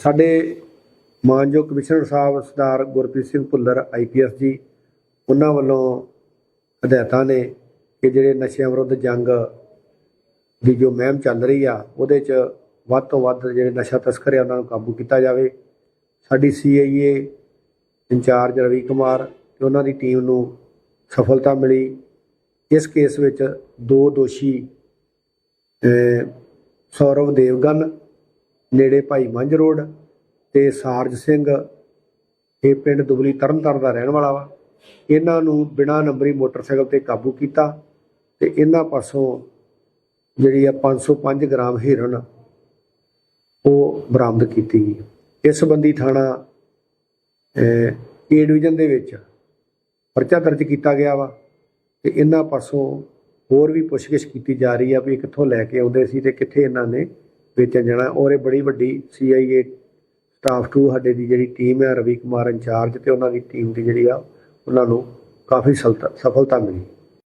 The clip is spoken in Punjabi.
ਸਾਡੇ ਮਾਨਯੋਗ ਕਮਿਸ਼ਨਰ ਸਾਹਿਬ ਸਰਦਾਰ ਗੁਰਪ੍ਰੀਤ ਸਿੰਘ ਭੁੱਲਰ ਆਈਪੀਐਸ ਜੀ, ਉਹਨਾਂ ਵੱਲੋਂ ਹਦਾਇਤਾਂ ਨੇ ਕਿ ਜਿਹੜੇ ਨਸ਼ਿਆਂ ਵਿਰੁੱਧ ਜੰਗ ਦੀ ਜੋ ਮਹਿਮ ਚੱਲ ਰਹੀ ਆ, ਉਹਦੇ 'ਚ ਵੱਧ ਤੋਂ ਵੱਧ ਜਿਹੜੇ ਨਸ਼ਾ ਤਸਕਰ ਆ, ਉਹਨਾਂ ਨੂੰ ਕਾਬੂ ਕੀਤਾ ਜਾਵੇ। ਸਾਡੀ ਸੀਆਈਏ ਇੰਚਾਰਜ ਰਵੀ ਕੁਮਾਰ ਤੇ ਉਹਨਾਂ ਦੀ ਟੀਮ ਨੂੰ ਸਫਲਤਾ ਮਿਲੀ। ਇਸ ਕੇਸ ਵਿੱਚ ਦੋ ਦੋਸ਼ੀ ਸੌਰਵ ਦੇਵਗਨ ਨੇੜੇ ਭਾਈ ਮੰਝ ਰੋਡ ਤੇ ਸਾਰਜ ਸਿੰਘ, ਇਹ ਪਿੰਡ ਦੁਬਲੀ ਤਰਨਤਾਰਨ ਦਾ ਰਹਿਣ ਵਾਲਾ ਵਾ। ਇਹਨਾਂ ਨੂੰ ਬਿਨਾਂ ਨੰਬਰੀ ਮੋਟਰਸਾਈਕਲ ਤੇ ਕਾਬੂ ਕੀਤਾ ਤੇ ਇਹਨਾਂ ਪਾਸੋਂ ਜਿਹੜੀ ਆ 505 ਗ੍ਰਾਮ ਹੀਰਨ ਉਹ ਬਰਾਮਦ ਕੀਤੀ ਗਈ। ਇਸ ਸੰਬੰਧੀ ਥਾਣਾ ਏ ਡਿਵੀਜ਼ਨ ਦੇ ਵਿੱਚ ਪਰਚਾ ਦਰਜ ਕੀਤਾ ਗਿਆ ਵਾ ਤੇ ਇਹਨਾਂ ਪਾਸੋਂ ਹੋਰ ਵੀ ਪੁੱਛਗਿੱਛ ਕੀਤੀ ਜਾ ਰਹੀ ਆ ਵੀ ਕਿੱਥੋਂ ਲੈ ਕੇ ਆਉਂਦੇ ਸੀ ਤੇ ਕਿੱਥੇ ਇਹਨਾਂ ਨੇ ਵੇਚਣ ਜਾਣਾ। ਔਰ ਇਹ ਬੜੀ ਵੱਡੀ ਸੀਆਈਏ ਸਟਾਫ ਟੂ ਸਾਡੇ ਦੀ ਜਿਹੜੀ ਟੀਮ ਹੈ ਰਵੀ ਕੁਮਾਰ ਇੰਚਾਰਜ ਤੇ ਉਹਨਾਂ ਦੀ ਟੀਮ ਦੀ ਜਿਹੜੀ ਆ, ਉਹਨਾਂ ਨੂੰ ਕਾਫੀ ਸਲਤਾ- ਸਫਲਤਾ ਮਿਲੀ